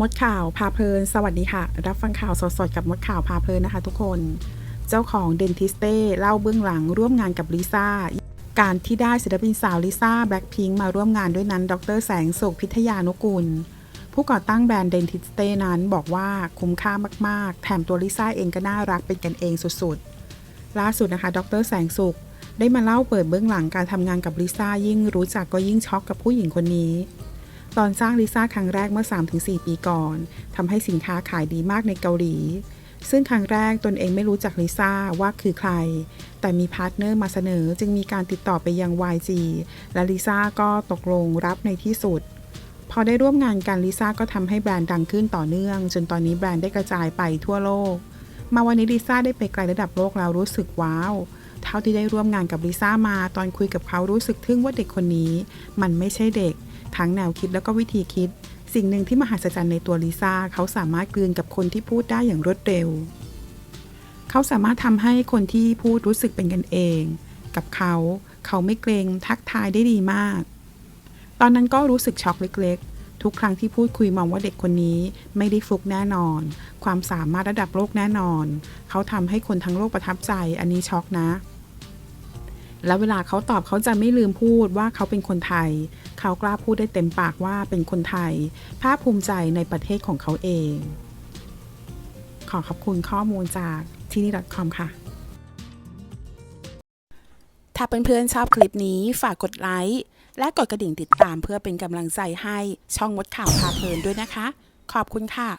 มดข่าวพาเพลิน สวัสดีค่ะ รับฟังข่าวสดๆ กับมดข่าวพาเพลินนะคะทุกคน เจ้าของเดนทิสเต้เล่าเบื้องหลังร่วมงานกับลิซ่า การที่ได้ศิลปินสาวลิซ่าแบล็คพิงมาร่วมงานด้วยนั้น ดรแสงสุขพิทยานุกุลผู้ก่อตั้งแบรนด์เดนทิสเต้นั้นบอกว่าคุ้มค่ามากๆ แถมตัวลิซ่าเองก็น่ารักเป็นกันเองสุดๆ ล่าสุดนะคะ ดรแสงสุขได้มาเล่าเปิดเบื้องหลังการทำงานกับลิซ่ายิ่งรู้จักก็ยิ่งช็อกกับผู้หญิงคนนี้ ตอนสร้างลิซ่าครั้งแรกเมื่อ 3-4 ปีก่อนทำให้สินค้าขายดีมากในเกาหลี ซึ่งครั้งแรกตนเองไม่รู้จักลิซ่าว่าคือใคร แต่มีพาร์ทเนอร์มาเสนอจึงมีการติดต่อไปยัง YG และลิซ่าก็ตกลงรับในที่สุด พอได้ร่วมงานกันลิซ่าก็ทำให้แบรนด์ดังขึ้นต่อเนื่อง จนตอนนี้แบรนด์ได้กระจายไปทั่วโลก มาวันนี้ลิซ่าได้ไปไกลระดับโลกแล้วรู้สึกว้าวเท่าที่ได้ร่วมงานกับลิซ่ามา ตอนคุยกับเขารู้สึกทึ่งว่าเด็กคนนี้ มันไม่ใช่เด็ก ทั้งแนวคิดแล้วก็วิธีคิด สิ่งหนึ่งที่มหัศจรรย์ในตัวลิซ่าเขาสามารถกลืนกับคนที่พูดได้อย่างรวดเร็ว เขาสามารถทำให้คนที่พูดรู้สึกเป็นกันเอง กับเขา เขาไม่เกรงทักทายได้ดีมาก ตอนนั้นก็รู้สึกช็อกเล็กๆ ทุกครั้งที่พูดคุยมองว่าเด็กคนนี้ไม่ได้ฟลุกแน่นอน ความสามารถระดับโลกแน่นอน เขาทำให้คนทั้งโลกประทับใจอันนี้ช็อกนะ แล้วเวลาเขาตอบเขาจะไม่ลืมพูดว่าเขาเป็นคนไทย เขากล้าพูดได้เต็มปากว่าเป็นคนไทย ภาคภูมิใจในประเทศของเขาเอง ขอขอบคุณข้อมูลจากที่นี่ .com ค่ะ ถ้าเพื่อนๆชอบคลิปนี้ฝากกดไลค์และกดกระดิ่งติดตามเพื่อเป็นกำลังใจให้ช่องมดข่าวพาเพลินด้วยนะคะ ขอบคุณค่ะ